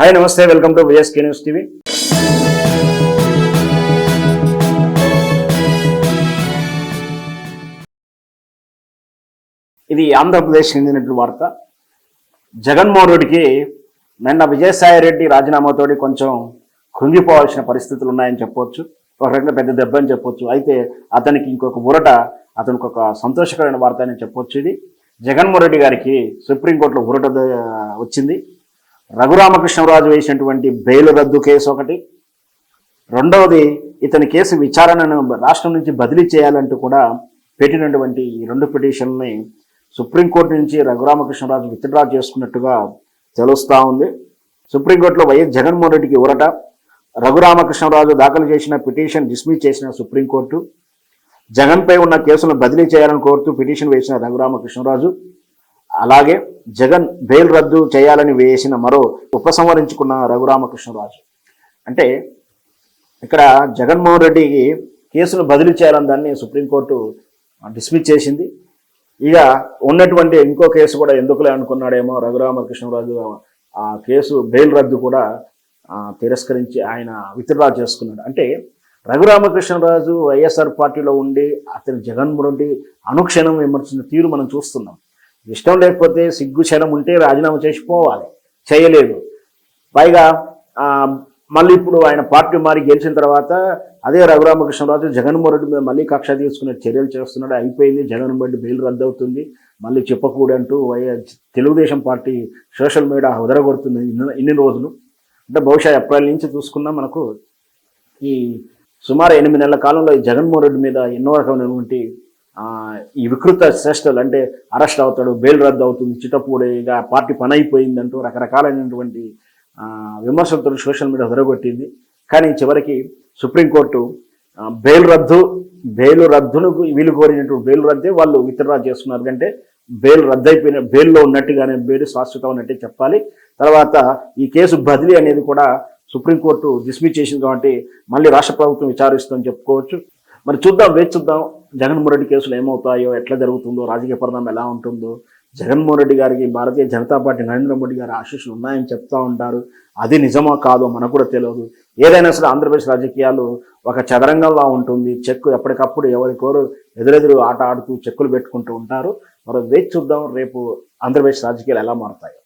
Hi నమస్తే welcome to VSK news TV. ఇది ఆంధ్రప్రదేశ్ చెందినటువంటి వార్త. జగన్మోహన్ రెడ్డికి నిన్న విజయసాయి రెడ్డి రాజీనామాతోటి కొంచెం కృంగిపోవాల్సిన పరిస్థితులు ఉన్నాయని చెప్పొచ్చు. ఒక రకంగా పెద్ద దెబ్బ అని చెప్పొచ్చు. అయితే అతనికి ఇంకొక ఊరట అతనికి ఒక సంతోషకరమైన వార్త అని చెప్పొచ్చు ఇది. జగన్మోహన్ రెడ్డి గారికి సుప్రీంకోర్టులో ఊరట వచ్చింది. రఘురామకృష్ణరాజు వేసినటువంటి బెయిల్ రద్దు కేసు ఒకటి. రెండవది ఇతని కేసు విచారణను రాష్ట్రం నుంచి బదిలీ చేయాలంటూ కూడా పెట్టినటువంటి ఈ రెండు పిటిషన్ని సుప్రీంకోర్టు నుంచి రఘురామకృష్ణరాజు విత్డ్రా చేసుకున్నట్టుగా తెలుస్తూ ఉంది. సుప్రీంకోర్టులో వైఎస్ జగన్మోహన్ రెడ్డికి ఊరట. రఘురామకృష్ణరాజు దాఖలు చేసిన పిటిషన్ డిస్మిస్ చేసిన సుప్రీంకోర్టు. జగన్పై ఉన్న కేసులను బదిలీ చేయాలని కోరుతూ పిటిషన్ వేసిన రఘురామకృష్ణరాజు. అలాగే జగన్ బెయిల్ రద్దు చేయాలని వేసిన మరో ఉపసంహరించుకున్న రఘురామకృష్ణరాజు. అంటే ఇక్కడ జగన్మోహన్ రెడ్డికి కేసును బదిలీ చేయాలని దాన్ని సుప్రీంకోర్టు డిస్మిస్ చేసింది. ఇక ఉన్నటువంటి ఇంకో కేసు కూడా ఎందుకులే అనుకున్నాడేమో రఘురామకృష్ణరాజు. ఆ కేసు బెయిల్ రద్దు కూడా తిరస్కరించి ఆయన విత్డ్రా చేసుకున్నాడు. అంటే రఘురామకృష్ణరాజు వైఎస్ఆర్ పార్టీలో ఉండి అతని జగన్మోహన్ రెడ్డి అనుక్షణం విమర్శించిన తీరు మనం చూస్తున్నాం. ఇష్టం లేకపోతే సిగ్గు క్షణం ఉంటే రాజీనామా చేసి పోవాలి. చేయలేదు. పైగా మళ్ళీ ఇప్పుడు ఆయన పార్టీ మారి గెలిచిన తర్వాత అదే రఘురామకృష్ణరాజు జగన్మోహన్ రెడ్డి మీద మళ్ళీ కక్ష తీసుకునే చర్యలు చేస్తున్నాడు. అయిపోయింది. జగన్మోహన్ రెడ్డి బెయిల్ రద్దు అవుతుంది మళ్ళీ చెప్పకూడంటూ YS Telugu Desam party social media ఉదరగొడుతుంది ఇన్ని ఇన్ని రోజులు. అంటే బహుశా ఏప్రిల్ నుంచి చూసుకున్నా మనకు ఈ సుమారు ఎనిమిది నెలల కాలంలో జగన్మోహన్ రెడ్డి మీద ఎన్నో రకమైనటువంటి ఈ వికృత చేష్టలు అంటే అరెస్ట్ అవుతాడు బెయిల్ రద్దు అవుతుంది చిట్టపూడి పార్టీ పని అయిపోయిందంటూ రకరకాలైనటువంటి విమర్శలతో సోషల్ మీడియా దొరగొట్టింది. కానీ చివరికి సుప్రీంకోర్టు బెయిల్ రద్దు బెయిల్ రద్దును వీలు కోరినటువంటి బెయిల్ రద్దే వాళ్ళు విత్డ్రా చేసుకున్నారు అంటే బెయిల్ రద్దు అయిపోయిన బెయిల్లో ఉన్నట్టుగానే బెయిల్ శాశ్వతం ఉన్నట్టే చెప్పాలి. తర్వాత ఈ కేసు బదిలీ అనేది కూడా సుప్రీంకోర్టు డిస్మిస్ చేసింది కాబట్టి మళ్ళీ రాష్ట్ర ప్రభుత్వం విచారిస్తుందని చెప్పుకోవచ్చు. మరి చూద్దాం వేచి చూద్దాం. జగన్మోహన్ రెడ్డి కేసులు ఏమవుతాయో ఎట్లా జరుగుతుందో రాజకీయ పరిణామం ఎలా ఉంటుందో. జగన్మోహన్ రెడ్డి గారికి భారతీయ జనతా పార్టీ నరేంద్ర మోడీ గారి ఆశీస్సులు ఉన్నాయని చెప్తా ఉంటారు. అది నిజమా కాదో మనకు కూడా తెలియదు. ఏదైనా సరే ఆంధ్రప్రదేశ్ రాజకీయాలు ఒక చదరంగంలా ఉంటుంది. చెక్కు ఎప్పటికప్పుడు ఎవరికోరు ఎదురెదురు ఆట ఆడుతూ చెక్కులు పెట్టుకుంటూ ఉంటారు. మరి వేచి చూద్దాం రేపు ఆంధ్రప్రదేశ్ రాజకీయాలు ఎలా మారుతాయో.